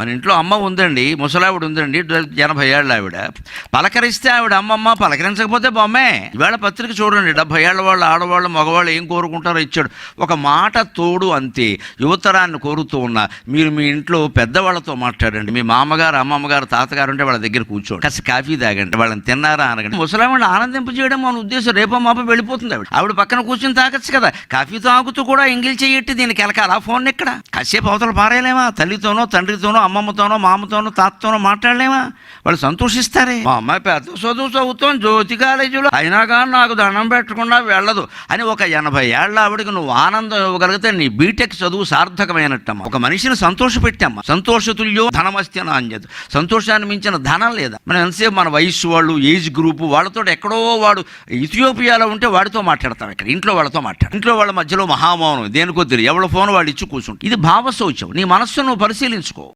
మన ఇంట్లో అమ్మ ఉందండి ముసలావిడ ఉందండి ఎనభై ఏళ్ళ ఆవిడ. పలకరిస్తే ఆవిడ అమ్మమ్మ పలకరించకపోతే బొమ్మే. ఇవాళ పత్రిక చూడండి డెబ్బై ఏళ్ళ వాళ్ళు ఆడవాళ్ళు మగవాళ్ళు ఏం కోరుకుంటారో ఇచ్చాడు. ఒక మాట తోడు అంతే. యువతరాన్ని కోరుతూ ఉన్నా. మీరు మీ ఇంట్లో పెద్దవాళ్ళతో మాట్లాడండి. మీ మామగారు అమ్మమ్మగారు తాతగారు ఉంటే వాళ్ళ దగ్గర కూర్చోండి. కాస్త కాఫీ తాగండి. వాళ్ళని తిన్నారా అనగండి ముసలావిడ ఆనందింప చేయడం మన ఉద్దేశం. రేపో మాప వెళ్ళిపోతుంది ఆవిడ. ఆవిడ పక్కన కూర్చొని తాగొచ్చు కదా. కాఫీ తాగుతూ కూడా ఎంగిల్ చేయట్టి దీనికి వెనకాల ఫోన్ ఇక్కడ కాసేపు అవతల పారేయలేమా? తల్లితోనో తండ్రితోనో అమ్మమ్మతోనో మామతోనో తాతతోనో మాట్లాడలేమా? వాళ్ళు సంతోషిస్తారే. మా అమ్మాయి పెద్ద చదువు చదువుతాం జ్యోతి కాలేజీలో అయినా కానీ నాకు దండం పెట్టకుండా వెళ్ళదు అని ఒక ఎనభై ఏళ్ళ ఆవిడకి నువ్వు ఆనందం ఇవ్వగలిగితే నీ బీటెక్ చదువు సార్థకమైనట్టమ్మా. ఒక మనిషిని సంతోషపెట్టామ్మా సంతోషతుల్యో ధనమస్తి అని అంజదు సంతోషాన్ని మించిన ధనం లేదా? మనం ఎంతసేపు మన వయస్సు వాళ్ళు ఏజ్ గ్రూప్ వాళ్ళతో ఎక్కడో వాడు ఇథియోపియాలో ఉంటే వాడితో మాట్లాడతాం ఇక్కడ. ఇంట్లో వాళ్ళతో మాట్లాడు ఇంట్లో వాళ్ళ మధ్యలో మహామౌనం దేనికొద్దు తెలియదు. ఎవరి ఫోన్ వాడు ఇచ్చి కూర్చుంటారు ఇది భావ శౌచం నీ మనస్సును పరిశీలించుకో.